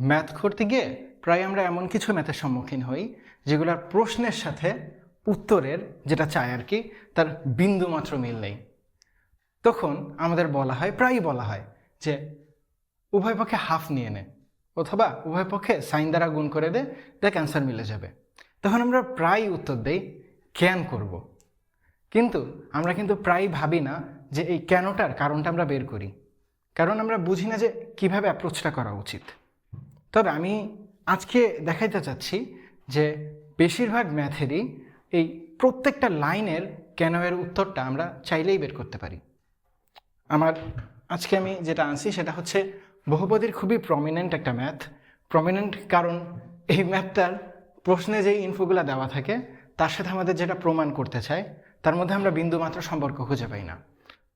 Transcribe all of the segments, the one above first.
Math করতে গিয়ে প্রায় আমরা এমন কিছু ম্যাথের সম্মুখীন হই, যেগুলোর প্রশ্নের সাথে উত্তরের যেটা চাই আর কি, তার বিন্দু মাত্র মিল নেই। তখন আমাদের বলা হয়, প্রায়ই বলা হয় যে উভয় পক্ষে হাফ নিয়ে নে, অথবা উভয় পক্ষে সাইন দ্বারা গুণ করে দে, দেখ অ্যান্সার মিলে যাবে। তখন আমরা প্রায় উত্তর দেই ক্যান করব। কিন্তু আমরা কিন্তু প্রায় ভাবি না যে এই কেনটার কারণটা আমরা বের করি। কারণ আমরা বুঝি না যে কীভাবে অ্যাপ্রোচটা করা উচিত। তবে আমি আজকে দেখাইতে চাচ্ছি যে বেশিরভাগ ম্যাথেরই এই প্রত্যেকটা লাইনের কেন এর উত্তরটা আমরা চাইলেই বের করতে পারি। আমার আজকে আমি যেটা আনছি সেটা হচ্ছে বহুপদীর খুবই প্রমিনেন্ট একটা ম্যাথ। প্রমিনেন্ট কারণ এই ম্যাথটার প্রশ্নে যে ইনফোগুলো দেওয়া থাকে, তার সাথে আমাদের যেটা প্রমাণ করতে চায়, তার মধ্যে আমরা বিন্দুমাত্র সম্পর্ক খুঁজে পাই না।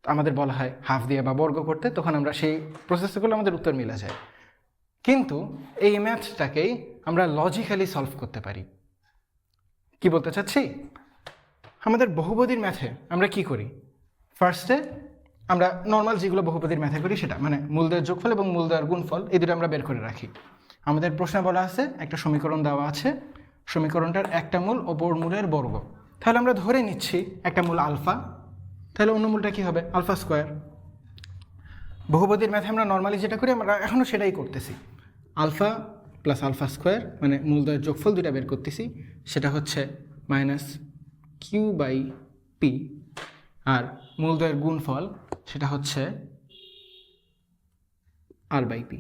আমাদের বলা হয় হাফ দিয়ে বা বর্গ করতে, তখন আমরা সেই প্রসেসগুলো আমাদের উত্তর মিলে যায়। কিন্তু এই ম্যাথটাকেই আমরা লজিক্যালি সলভ করতে পারি। কি বলতে চাচ্ছি? আমাদের বহুপদীর ম্যাথে আমরা কি করি? ফার্স্টে আমরা নর্মাল যেগুলো বহুপদীর ম্যাথে করি সেটা মানে মূলদের যোগফল এবং মূলদের গুণফল, এই দুটো আমরা বের করে রাখি। আমাদের প্রশ্নে বলা আছে, একটা সমীকরণ দেওয়া আছে, সমীকরণটার একটা মূল, অপর মূলের বর্গ। তাহলে আমরা ধরে নিচ্ছি একটা মূল আলফা। তাহলে অন্য মূলটা কী হবে? Alpha square. বহুপদীর ম্যাথে আমরা নর্মালি যেটা করি, আমরা এখনও সেটাই করতেছি। আলফা প্লাস আলফা স্কোয়ার মানে মূলদয়ের যোগফল দুটা বের করতেছি, সেটা হচ্ছে minus Q by P R মূলদয়ের গুণফল সেটা হচ্ছে আর বাই পি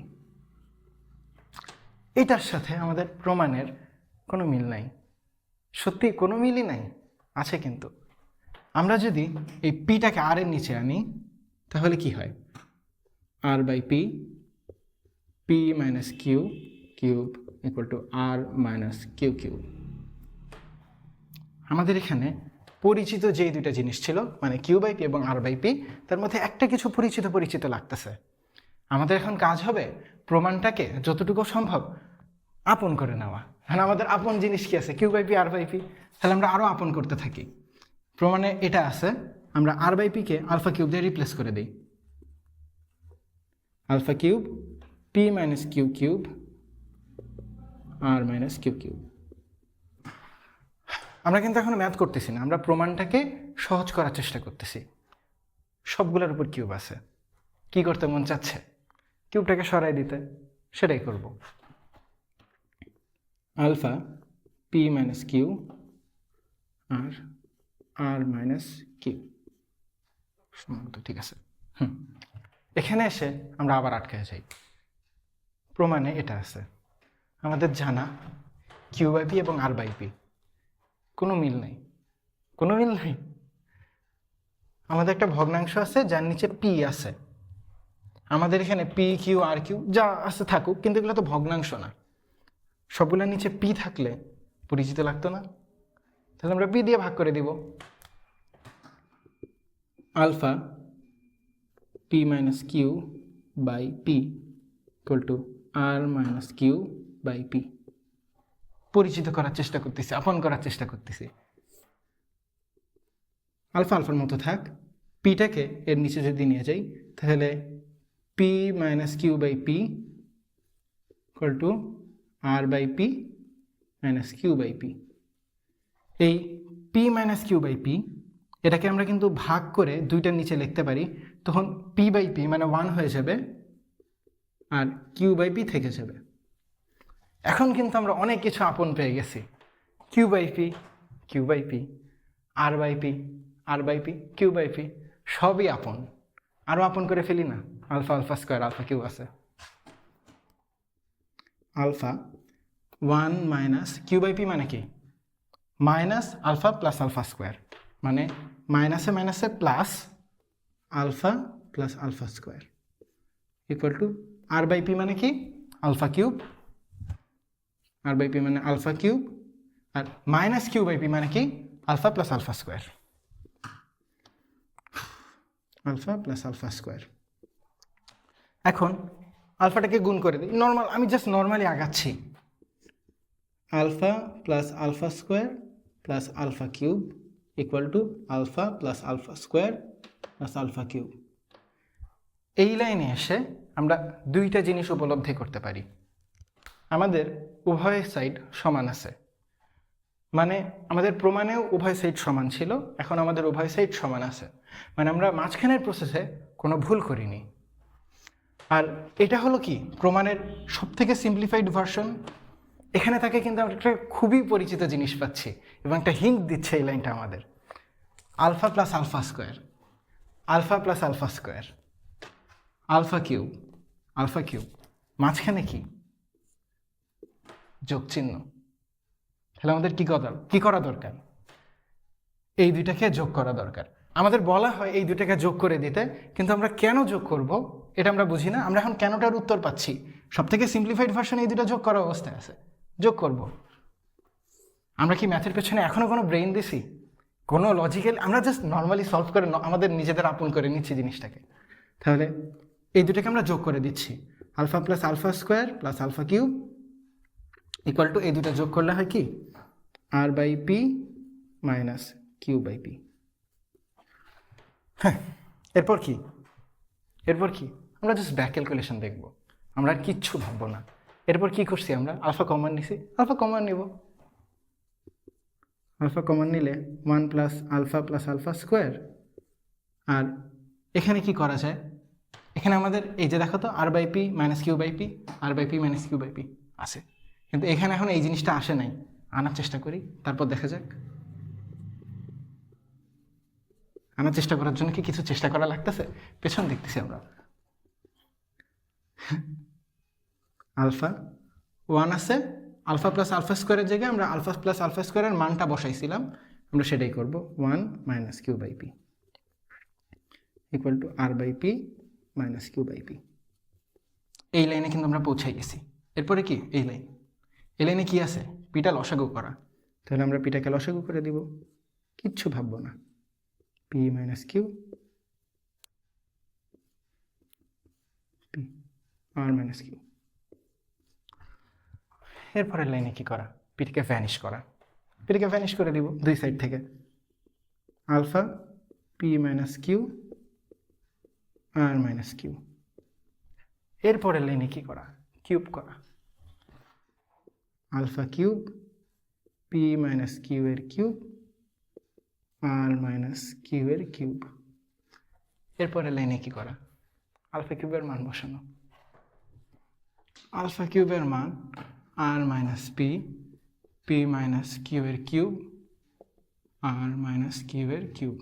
এটার সাথে আমাদের প্রমাণের কোনো মিল নাই। সত্যি কোনো মিলই নাই, আছে কিন্তু। আমরা যদি এই পিটাকে আর এর নিচে আনি, তাহলে কি হয়? R by P P minus Q cube equal to R minus Q cube আমাদের এখানে পরিচিত যেই দুইটা জিনিস ছিল মানে কিউ বাই পি এবং আর বাই পি তার মধ্যে একটা কিছু পরিচিত পরিচিত লাগতেছে। আমাদের এখন কাজ হবে প্রমাণটাকে যতটুকু সম্ভব আপন করে নেওয়া। মানে আমাদের আপন জিনিস কি আছে? Q by P R by P তাহলে আমরা আরও আপন করতে থাকি। প্রমাণে এটা আছে, আমরা আর বাই পিকে আলফা কিউব দিয়ে রিপ্লেস করে দিই। Alpha cube P minus Q cube R minus Q cube আমরা কিন্তু এখন ম্যাথ করতেছি না, আমরা প্রমাণটাকে সহজ করার চেষ্টা করতেছি। সবগুলোর উপর কিউব আছে। কি করতে মন চাচ্ছে? কিউবটাকে সরাই দিতে, সেটাই করব। আলফা পি মাইনাস কিউ আর আর মাইনাস কিউ ঠিক আছে। হুম। এখানে এসে আমরা আবার আটকে যাই। প্রমাণে এটা আছে। আমাদের জানা কিউ বাই পি এবং আর বাই পি কোনো মিল নেই। কোনো মিল নেই। আমাদের একটা ভগ্নাংশ আছে, যার নিচে পি আছে। আমাদের এখানে পি, কিউ, আর, কিউ, যা আছে থাকুক, কিন্তু এগুলো তো ভগ্নাংশ না। সবগুলোর নিচে পি থাকলে পরিচিত লাগতো না। তাহলে আমরা পি দিয়ে ভাগ করে দিব। Alpha P minus Q by P equal to R minus Q by P পরিচিত করার চেষ্টা করতেছি, আপন করার চেষ্টা করতেছি। আলফা আলফার মতো থাক পিটাকে এর নিচে যদি নিয়ে যাই, তাহলে P minus Q by P equal to R by P minus Q by P এই P minus Q by P এটাকে আমরা কিন্তু ভাগ করে দুইটার নিচে লিখতে পারি, তখন পি বাই পি মানে ওয়ান হয়ে যাবে আর কিউ বাই পি থেকে যাবে। এখন কিন্তু আমরা অনেক কিছু আপন পেয়ে গেছি। Q by P Q by P R by P R by P Q by P সবই আপন। আরও আপন করে ফেলি না। Alpha alpha square, alpha Q আছে। Alpha one minus Q by P মানে কি? Minus alpha plus alpha square. মানে মাইনাসে মাইনাসে plus alpha plus alpha square. Equal to R by P মানে কি? Alpha cube R by P মানে alpha cube R minus Q by P মানে কি? Alpha plus alpha square alpha plus alpha square এখন আলফাটাকে গুণ করে দিই। নর্মাল আমি just normally আগাচ্ছি। Alpha plus alpha square plus alpha cube equal to alpha plus alpha square plus alpha cube এই লাইনে এসে আমরা দুইটা জিনিস উপলব্ধি করতে পারি। আমাদের উভয় সাইড সমান আছে। মানে আমাদের প্রমাণেও উভয় সাইড সমান ছিল, এখন আমাদের উভয় সাইড সমান আছে। মানে আমরা মাঝখানের প্রসেসে কোনো ভুল করিনি। আর এটা হলো কি? প্রমাণের সব থেকে সিম্পলিফাইড ভার্সন এখানে তাকে কিন্তু আমরা একটা খুবই পরিচিত জিনিস পাচ্ছি এবং একটা হিঙ্ক দিচ্ছে এই লাইনটা আমাদের। Alpha plus alpha square alpha plus alpha square alpha cube alpha cube. মাঝখানে কি? যোগ চিহ্ন। তাহলে আমাদের কি করা কি করা দরকার? এই দুইটাকে যোগ করা দরকার। আমাদের বলা হয় এই দুইটাকে যোগ করে দিতে, কিন্তু আমরা কেন যোগ করব এটা আমরা বুঝি না। আমরা এখন কেনটার উত্তর পাচ্ছি? সব থেকে সিম্পলিফাইড ভার্সন এই দুটো যোগ করা অবস্থায় আছে। যোগ করব। আমরা কি ম্যাথের পেছনে এখনও কোনো ব্রেইন দিছি? কোনো লজিক্যাল আমরা জাস্ট নর্মালি সলভ করে আমাদের নিজেদের আপন করে নিচ্ছি জিনিসটাকে। তাহলে এই দুটাকে আমরা যোগ করে দিচ্ছি। Alpha plus alpha square plus alpha cube equal to এই দুটো যোগ করলে হয় কি? R by P minus Q by P হ্যাঁ এরপর কি? এরপর কি? আমরা জাস্ট ব্যাক ক্যালকুলেশন দেখব। আমরা আর কিচ্ছু ভাববো না। এরপর কি করছি আমরা? আলফা কমন নিছি। আলফা কমন নিব। আলফা কমন নিলে one plus alpha plus alpha square আর এখানে কি করা যায়? এখানে আমাদের এই যে দেখো তো R by P minus Q by P R by P minus Q by P আছে। কিন্তু এখানে এখন এই জিনিসটা আসে নাই। আনার চেষ্টা করি, তারপর দেখা যাক। আনার চেষ্টা করার জন্য কি কিছু চেষ্টা করা লাগতেছে? পেছন দেখতেছি আমরা। আলফা ওয়ান আছে। আলফা প্লাস আলফা স্কোয়ারের জায়গায় আমরা আলফা প্লাস আলফা স্কোয়ারের মানটা বসাইছিলাম। আমরা সেটাই করব। One minus Q by P equal to R by P minus Q by P এই লাইনে কিন্তু আমরা পৌঁছাই গেছি। এরপরে কি? এই লাইন এই লাইনে কি আছে? পিটা লসাগু করা। তাহলে আমরা পিটাকে লসাগু করে দিব। কিচ্ছু ভাববো না। P minus Q P R minus Q এরপরের লাইনে কি করা? পিটিকে ভ্যানিশ করা। পিটিকে ভ্যানিশ করে দিব দুই সাইড থেকে। Alpha P minus Q R minus Q এরপরের লাইনে কি করা? কিউব করা। Alpha cube P minus Q এর কিউব আর মাইনাস কিউ এর কিউব এরপরের লাইনে কি করা? আলফা কিউবের মান বসানো। আলফা কিউবের মান R minus P P minus Q এর কিউব আর মাইনাস কিউ এর কিউব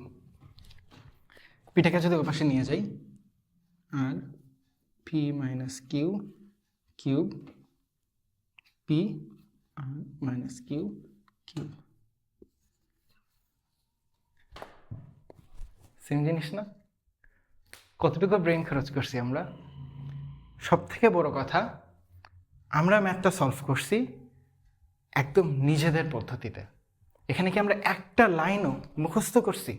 পিটাকে যদি ওপাশে নিয়ে যাই আর P minus Q cube P R minus Q cube same জিনিস না? কতটুকু ব্রেন খরচ করছি আমরা? সব থেকে বড় কথা, আমরা ম্যাথটা সলভ করছি একদম নিজেদের পদ্ধতিতে। এখানে কি আমরা একটা লাইনও মুখস্থ করছি?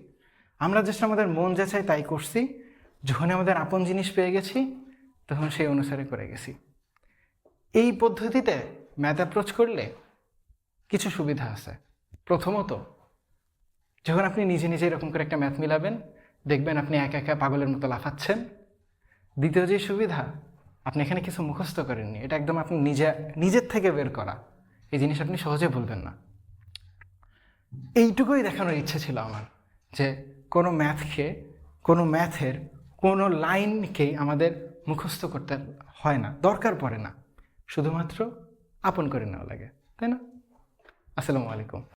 আমরা জাস্ট আমাদের মন যা চাই তাই করছি। যখন আমাদের আপন জিনিস পেয়ে গেছি, তখন সেই অনুসারে করে গেছি। এই পদ্ধতিতে ম্যাথ অ্যাপ্রোচ করলে কিছু সুবিধা আছে। প্রথমত, যখন আপনি নিজে নিজে এরকম করে একটা ম্যাথ মিলাবেন, দেখবেন আপনি একা একা পাগলের মতো লাফাচ্ছেন। দ্বিতীয় যে সুবিধা, আপনি এখানে কিছু মুখস্থ করেননি। এটা একদম আপনি নিজে, নিজের থেকে বের করা। এই জিনিস আপনি সহজে ভুলবেন না। এইটুকুই দেখানোর ইচ্ছে ছিল আমার, যে কোনো ম্যাথকে, কোনো ম্যাথের কোনো লাইনকেই আমাদের মুখস্থ করতে হয় না, দরকার পড়ে না। শুধুমাত্র আপন করে নেওয়া লাগে, তাই না? আসসালামু আলাইকুম।